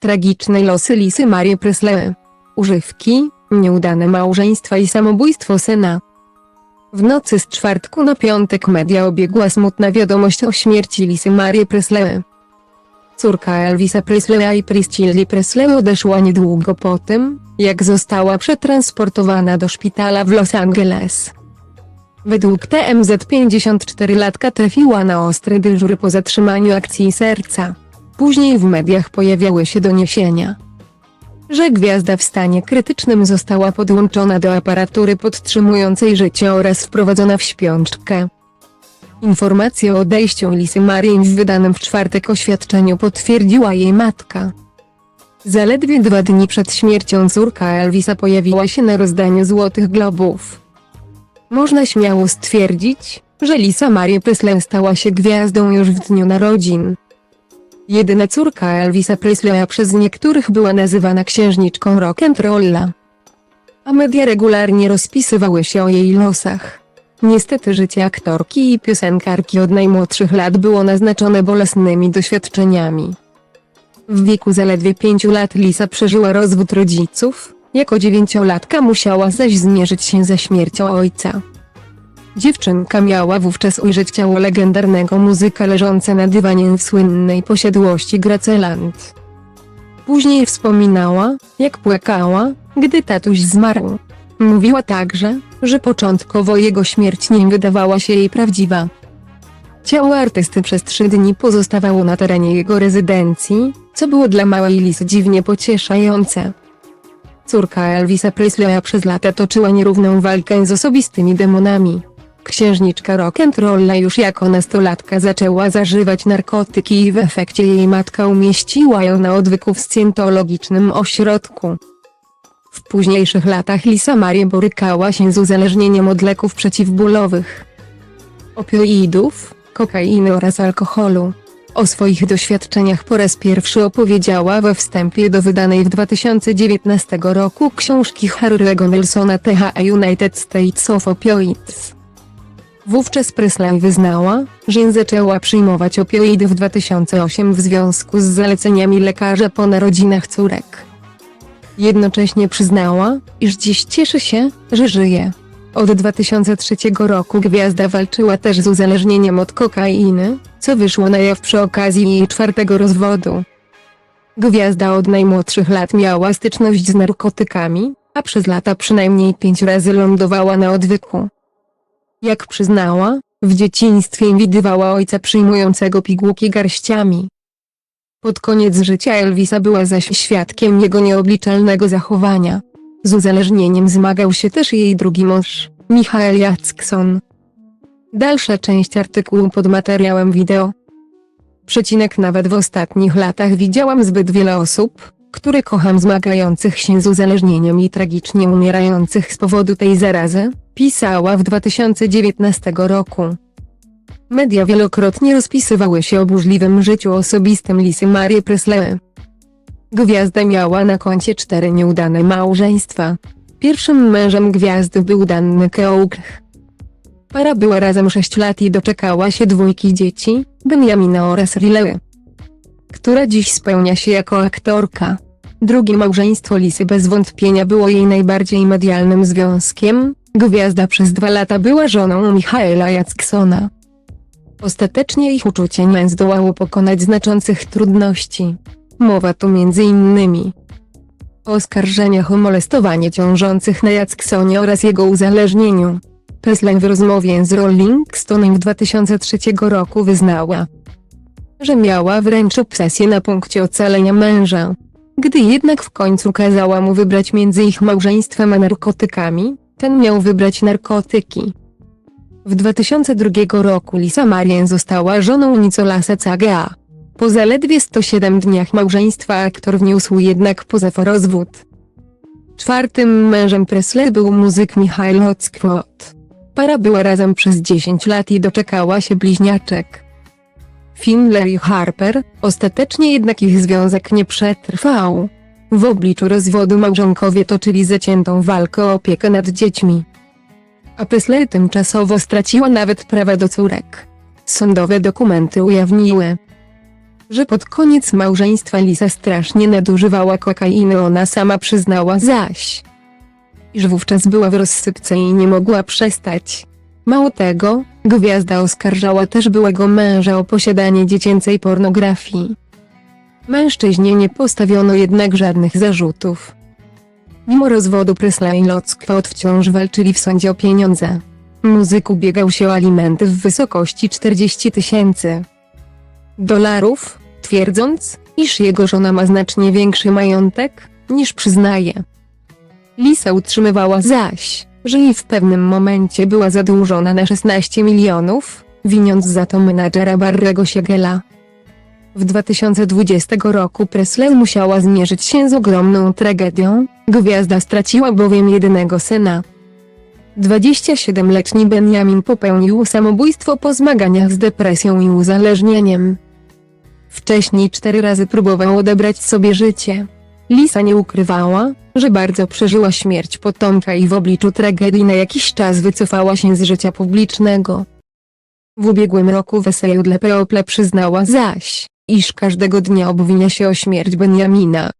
Tragiczne losy Lisy Marii Presley. Używki, nieudane małżeństwa i samobójstwo syna. W nocy z czwartku na piątek media obiegła smutna wiadomość o śmierci Lisy Marii Presley. Córka Elvisa Presleya i Priscilli Presley odeszła niedługo po tym, jak została przetransportowana do szpitala w Los Angeles. Według TMZ 54-latka trafiła na ostry dyżur po zatrzymaniu akcji serca. Później w mediach pojawiały się doniesienia, że gwiazda w stanie krytycznym została podłączona do aparatury podtrzymującej życie oraz wprowadzona w śpiączkę. Informację o odejściu Lisy Marin w wydanym w czwartek oświadczeniu potwierdziła jej matka. Zaledwie dwa dni przed śmiercią córka Elvisa pojawiła się na rozdaniu Złotych Globów. Można śmiało stwierdzić, że Lisa Marie Presley stała się gwiazdą już w dniu narodzin. Jedyna córka Elvisa Presleya przez niektórych była nazywana księżniczką rock'n'rolla. A media regularnie rozpisywały się o jej losach. Niestety życie aktorki i piosenkarki od najmłodszych lat było naznaczone bolesnymi doświadczeniami. W wieku zaledwie pięciu lat Lisa przeżyła rozwód rodziców, jako dziewięciolatka musiała zaś zmierzyć się ze śmiercią ojca. Dziewczynka miała wówczas ujrzeć ciało legendarnego muzyka leżące na dywanie w słynnej posiadłości Graceland. Później wspominała, jak płakała, gdy tatuś zmarł. Mówiła także, że początkowo jego śmierć nie wydawała się jej prawdziwa. Ciało artysty przez trzy dni pozostawało na terenie jego rezydencji, co było dla małej Lisy dziwnie pocieszające. Córka Elvisa Presleya przez lata toczyła nierówną walkę z osobistymi demonami. Księżniczka rock'n'rolla już jako nastolatka zaczęła zażywać narkotyki i w efekcie jej matka umieściła ją na odwyku w scjentologicznym ośrodku. W późniejszych latach Lisa Marie borykała się z uzależnieniem od leków przeciwbólowych, opioidów, kokainy oraz alkoholu. O swoich doświadczeniach po raz pierwszy opowiedziała we wstępie do wydanej w 2019 roku książki Harry'ego Nelsona THA United States of Opioids. Wówczas Presley wyznała, że zaczęła przyjmować opioidy w 2008 w związku z zaleceniami lekarza po narodzinach córek. Jednocześnie przyznała, iż dziś cieszy się, że żyje. Od 2003 roku gwiazda walczyła też z uzależnieniem od kokainy, co wyszło na jaw przy okazji jej czwartego rozwodu. Gwiazda od najmłodszych lat miała styczność z narkotykami, a przez lata przynajmniej pięć razy lądowała na odwyku. Jak przyznała, w dzieciństwie widywała ojca przyjmującego pigułki garściami. Pod koniec życia Elvisa była zaś świadkiem jego nieobliczalnego zachowania. Z uzależnieniem zmagał się też jej drugi mąż, Michael Jackson. Dalsza część artykułu pod materiałem wideo. Przecinek nawet w ostatnich latach widziałam zbyt wiele osób, które kocham zmagających się z uzależnieniem i tragicznie umierających z powodu tej zarazy, pisała w 2019 roku. Media wielokrotnie rozpisywały się o burzliwym życiu osobistym Lisy Marie Presley. Gwiazda miała na koncie cztery nieudane małżeństwa. Pierwszym mężem gwiazdy był Danny Keough. Para była razem 6 lat i doczekała się dwójki dzieci, Benjamina oraz Riley, która dziś spełnia się jako aktorka. Drugie małżeństwo Lisy bez wątpienia było jej najbardziej medialnym związkiem. Gwiazda przez dwa lata była żoną Michaela Jacksona. Ostatecznie ich uczucie nie zdołało pokonać znaczących trudności. Mowa tu innymi o oskarżeniach o molestowanie ciążących na Jacksonie oraz jego uzależnieniu. Presley w rozmowie z Rolling Stone w 2003 roku wyznała, że miała wręcz obsesję na punkcie ocalenia męża. Gdy jednak w końcu kazała mu wybrać między ich małżeństwem a narkotykami, ten miał wybrać narkotyki. W 2002 roku Lisa Marien została żoną Nicolasa Cagea. Po zaledwie 107 dniach małżeństwa aktor wniósł jednak pozew o rozwód. Czwartym mężem Presley był muzyk Michael Hotzquot. Para była razem przez 10 lat i doczekała się bliźniaczek. Finlay i Harper, ostatecznie jednak ich związek nie przetrwał. W obliczu rozwodu małżonkowie toczyli zaciętą walkę o opiekę nad dziećmi. A Presley tymczasowo straciła nawet prawa do córek. Sądowe dokumenty ujawniły, że pod koniec małżeństwa Lisa strasznie nadużywała kokainy ona sama przyznała zaś, iż wówczas była w rozsypce i nie mogła przestać. Mało tego, gwiazda oskarżała też byłego męża o posiadanie dziecięcej pornografii. Mężczyźnie nie postawiono jednak żadnych zarzutów. Mimo rozwodu Presley i Lockwood wciąż walczyli w sądzie o pieniądze. Muzyk ubiegał się o alimenty w wysokości 40 tysięcy dolarów, twierdząc, iż jego żona ma znacznie większy majątek, niż przyznaje. Lisa utrzymywała zaś, że i w pewnym momencie była zadłużona na 16 milionów, winiąc za to menadżera Barrego Siegela. W 2020 roku Presley musiała zmierzyć się z ogromną tragedią, gwiazda straciła bowiem jedynego syna. 27-letni Benjamin popełnił samobójstwo po zmaganiach z depresją i uzależnieniem. Wcześniej cztery razy próbował odebrać sobie życie. Lisa nie ukrywała, że bardzo przeżyła śmierć potomka i w obliczu tragedii na jakiś czas wycofała się z życia publicznego. W ubiegłym roku w eseju dla People przyznała zaś, iż każdego dnia obwinia się o śmierć Benjamina.